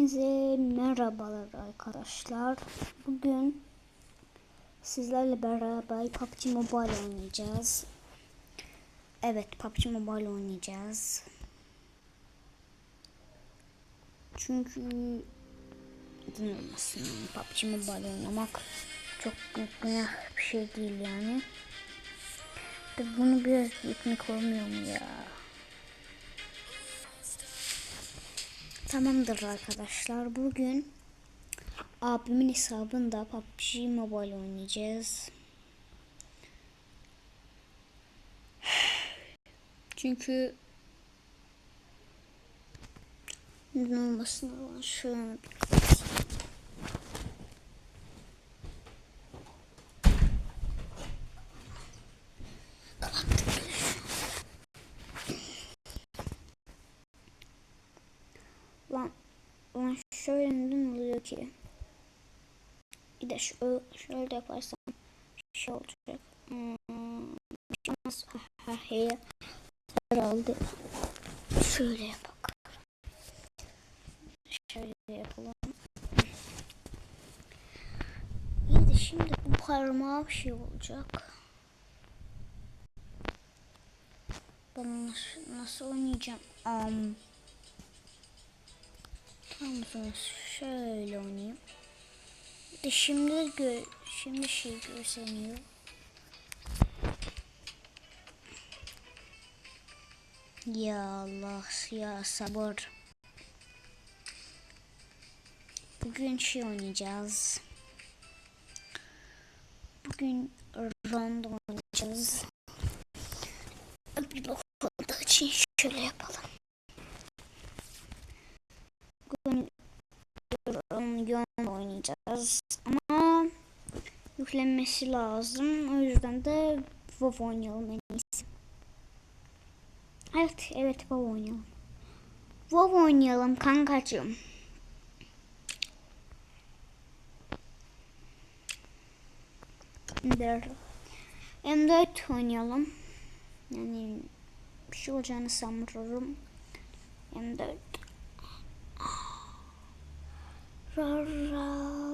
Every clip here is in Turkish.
Hepinize merhabalar arkadaşlar. Bugün sizlerle beraber PUBG Mobile oynayacağız. Evet PUBG Mobile oynayacağız. Çünkü yani PUBG Mobile oynamak çok günah bir şey değil yani. De bunu biraz büyütmek olmuyor mu ya? Tamamdır arkadaşlar. Bugün abimin hesabında PUBG Mobile oynayacağız. Çünkü neden olmasın şöyle Lan, lan şöyle oluyor ki? Bir de şu, şöyle yaparsam şey olacak. Hmm, bir şey. Herhalde. Şöyle yapak. Şöyle yapalım. İyi de şimdi bu parmağa bir şey olacak. Ben nasıl, nasıl oynayacağım? Um, o zaman şöyle oynayayım. De şimdi gö şimdi şey görseniyor. Ya Allah ya sabır. Bugün şey oynayacağız. Bugün round oynayacağız. Bir bakmadığı için şöyle yapalım. Bugün yön oynayacağız ama yüklenmesi lazım. O yüzden de WoW oynayalım en iyisi. Evet, evet WoW oynayalım. WoW oynayalım kankacığım. Ender. M4 oynayalım. Yani bir şey olacağını sanmıyorum. M4. Raram. Geldim.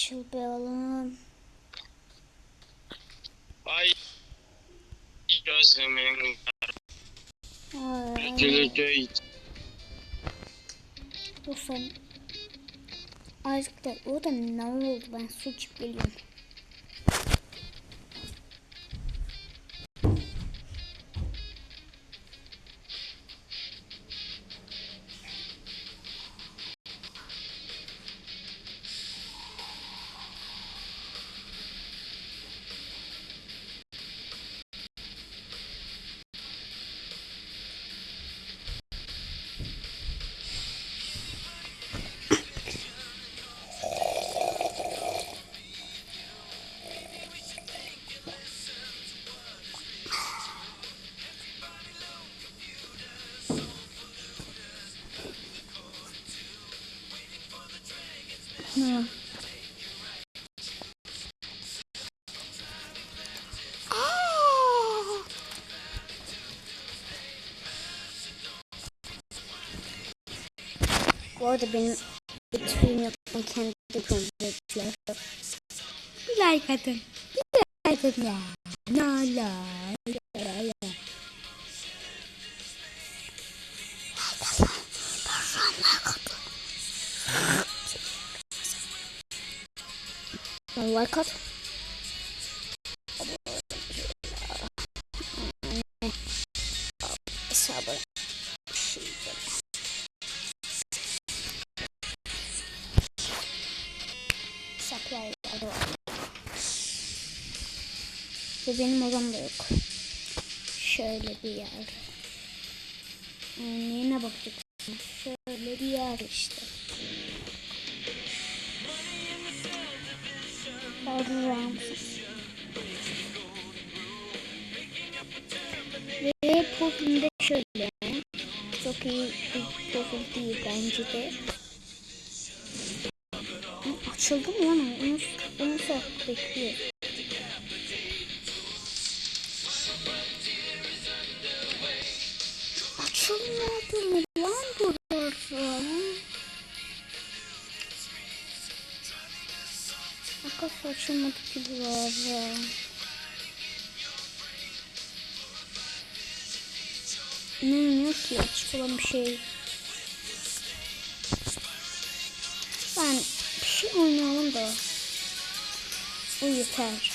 Açıl be oğlum. Ay gözümün bu son. Azıcık da o da ne oldu ben su içip geliyorum. Arada benim bütün yaptığım kendi projektler. Like atın. Like atın ya. La la la la. Like at. Ve benim odamda yok. Şöyle bir yer. Neyine bakacaksın? Şöyle bir yer işte. Pardon Ve profilde şöyle. Çok iyi bir profil değil bence de. Açıldı mı lan? Onu, onu saat bekliyor. Ne yok ki açık olan bir şey. Ben bir şey oynayalım da. Bu yeter.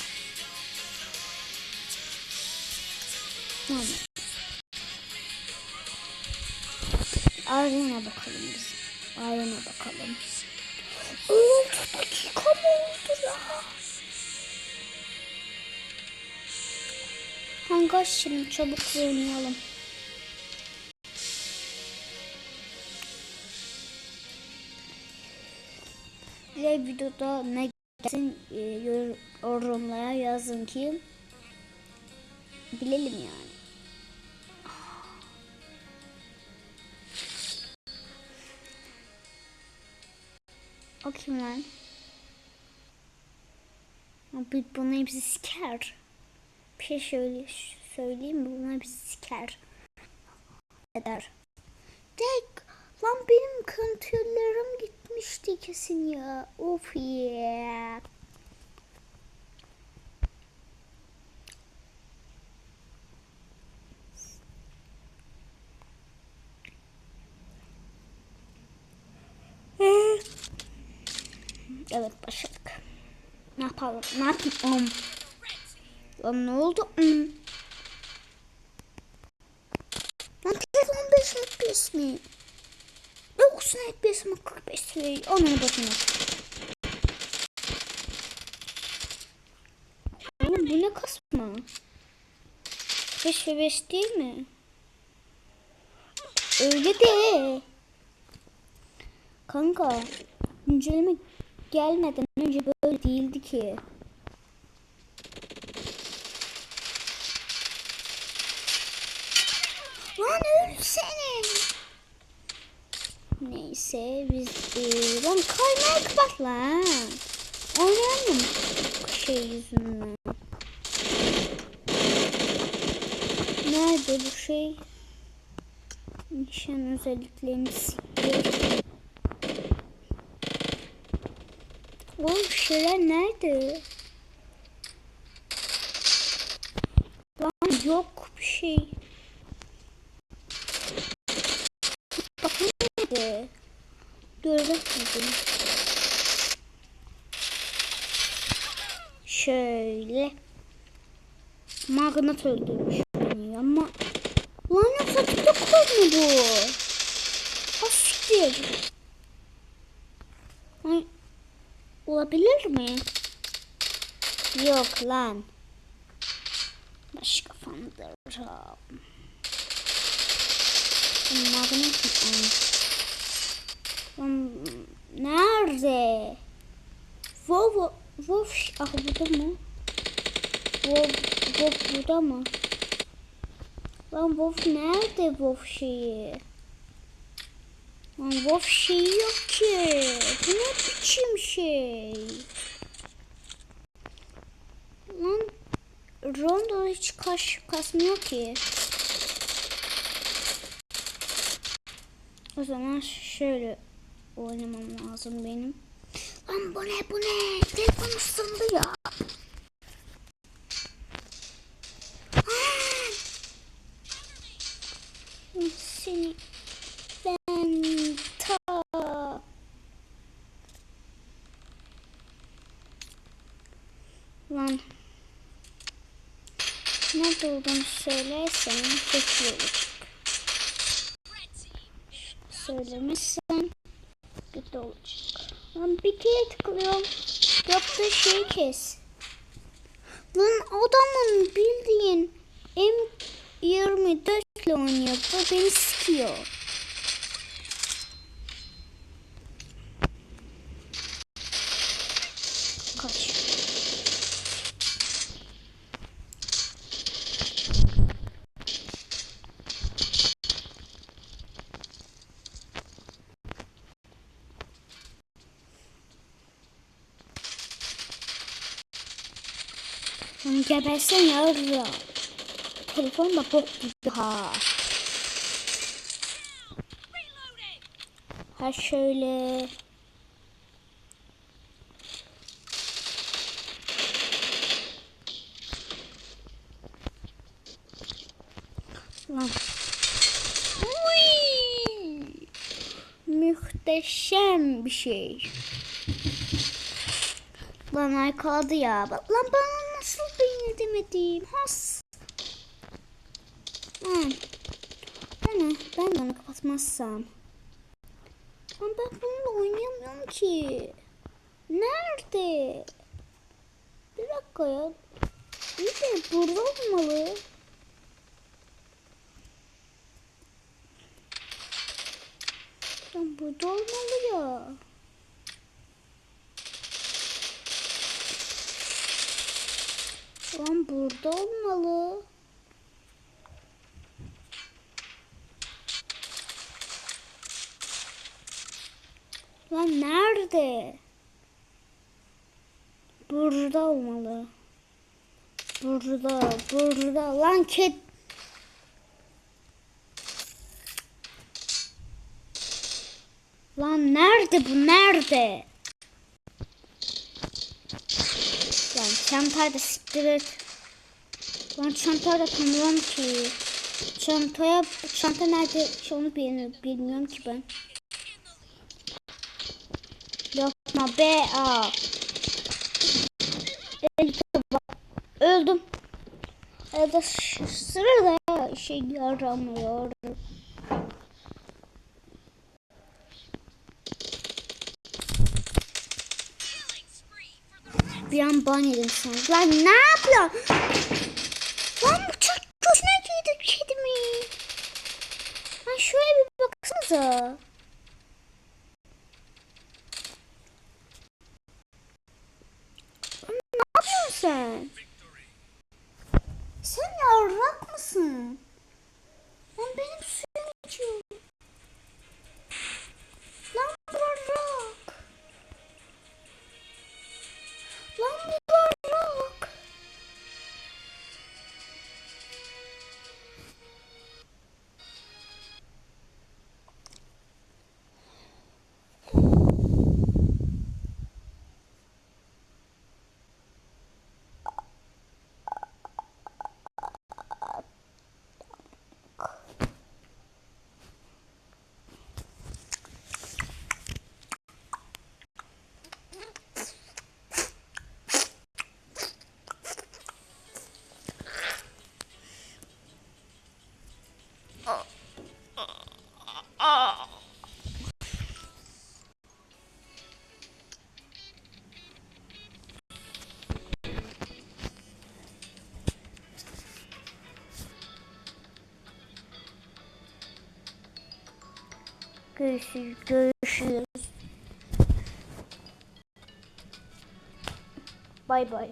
Tamam. Aryana bakalım biz. Aryana bakalım. 6 dakika mı oldu ya? Hangi şimdi çabuk oynayalım. Diğer videoda ne gelsin e, yor- yorumlara yazın ki bilelim yani. O kim lan? Abi hepsi siker. Bir şey şöyle söyleyeyim mi? Buna hepsi siker. Eder. Tek lan benim kontrollerim gitmişti kesin ya. Of ya. Evet başladık. Ne yapalım? Ne yapayım? Lan ne oldu? Hmm. Lan telefon 5 FPS mi? Yoksa FPS mi 45 mi? Onun başına. Oğlum bu ne kasma? 5 FPS değil mi? Öyle de. Kanka güncelleme gelmeden önce böyle değildi ki. Lan ölsene. Neyse biz lan kaymayı kapat lan. Oynayalım şey yüzünden. Nerede bu şey? Nişan özelliklerini siktir. Oğlum şeyler nerede? Lan yok bir şey. Bakın? Göremedim. Şöyle. Magnet öldürmüş beni ama. Lan yoksa TikTok mu bu? Ha siktir. Ay, Olabilir mi? Yok lan. Başka fandırım. Magnet mi? Nerede? Wow, wow, ah burada mı? Wow, wow burada mı? Lan Wolf nerede Wolf şeyi? Lan Wolf şeyi yok ki. Bu ne biçim şey? Lan Rondo hiç kaş kasmıyor ki. O zaman şöyle oynamam lazım benim. Lan bu ne bu ne? Telefon ısındı ya. Seni ben ta Lan Nerede olduğunu söylersen çok iyi kötü olacak. Lan bir kere tıklıyorum. Yaptığı şeyi kes. Lan adamın bildiğin M24 ile oynuyor. Bu beni sikiyor. Lan gebersen ya. Telefon da bok gibi ha. Ha şöyle. Lan. Muhteşem bir şey. Lan arkaladı ya. Bak lan bana edemedim. Has. Hmm. Ben, ben de onu kapatmazsam. Lan ben bununla oynayamıyorum ki. Nerede? Bir dakika ya. Bir de burada olmalı. Lan burada olmalı ya. Lan burada olmalı. Lan nerede? Burada olmalı. Burada, burada. Lan ked... Lan nerede bu? Nerede? Lan çantayı da siktir et. Lan çantayı da tanımam ki. Çantaya, çanta nerede şey onu bilmiyorum, ki ben. Yapma be aa. Öldüm. Ş- sırada işe yaramıyor. Bir an ban yedim sen. Lan ne yapıyorsun? Lan bu çok gözüne girdi kedimi. Lan şuraya bir baksanıza. Ne yapıyorsun sen? Sen yarrak mısın? Görüşürüz. Görüşürüz. Bay.